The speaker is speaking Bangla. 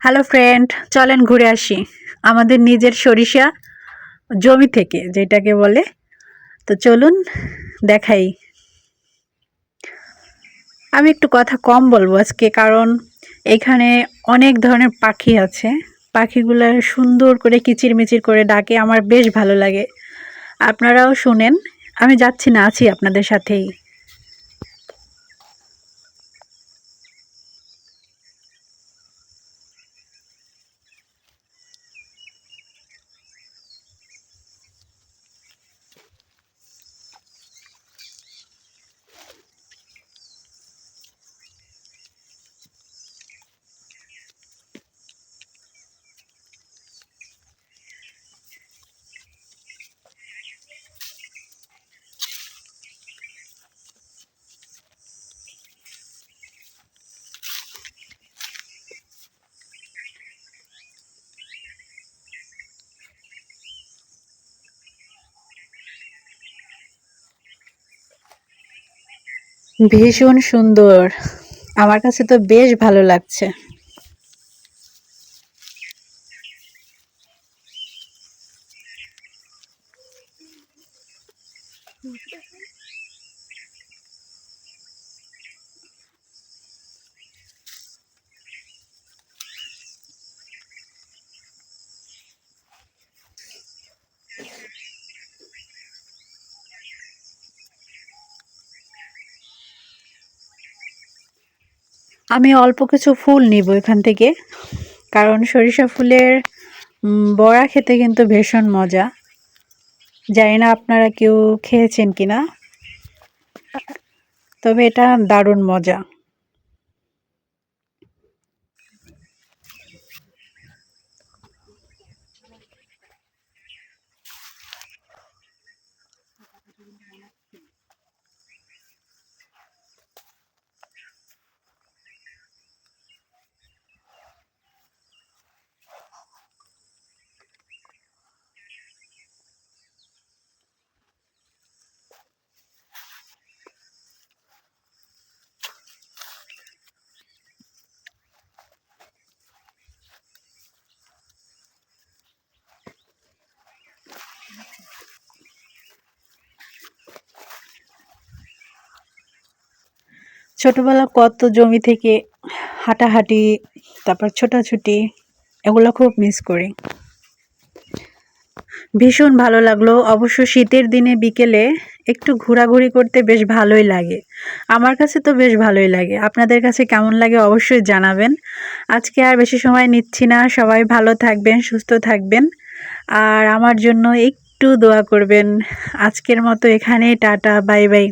হ্যালো ফ্রেন্ড চলেন ঘুরে আসি। আমাদের নিজের সরিষা জমি থেকে, যেটাকে বলে। তো চলুন, দেখাই। আমি একটু কথা কম বলব আজকে, কারণ এখানে অনেক ধরনের পাখি আছে। পাখিগুলো সুন্দর করে কিচিরমিচির করে ডাকে, আমার বেশ ভালো লাগে। আপনারাও শুনেন। আমি যাচ্ছি না, আছি আপনাদের সাথেই। ভীষণ সুন্দর। আমার কাছে তো বেশ ভালো লাগছে। আমি অল্প কিছু ফুল নিব এখান থেকে। কারণ সরিষা ফুলের বড়া খেতে কিন্তু ভীষণ মজা। জানি না আপনারা কেউ খেয়েছেন কিনা। তবে এটা দারুণ মজা। ছোটবেলা কত জমি থেকে হাঁটাহাঁটি, তারপর ছোটাছুটি, এগুলো খুব মিস করি। ভীষণ ভালো লাগল। অবশ্য শীতের দিনে বিকেলে একটু ঘোরাঘুরি করতে বেশ ভালোই লাগে। আমার কাছে তো বেশ ভালোই লাগে। আপনাদের কাছে কেমন লাগে অবশ্যই জানাবেন। আজকে আর বেশি সময় নিচ্ছি না। সবাই ভালো থাকবেন, সুস্থ থাকবেন। আর আমার জন্য একটু দোয়া করবেন। আজকের মতো এখানেই, টাটা, বাই বাই।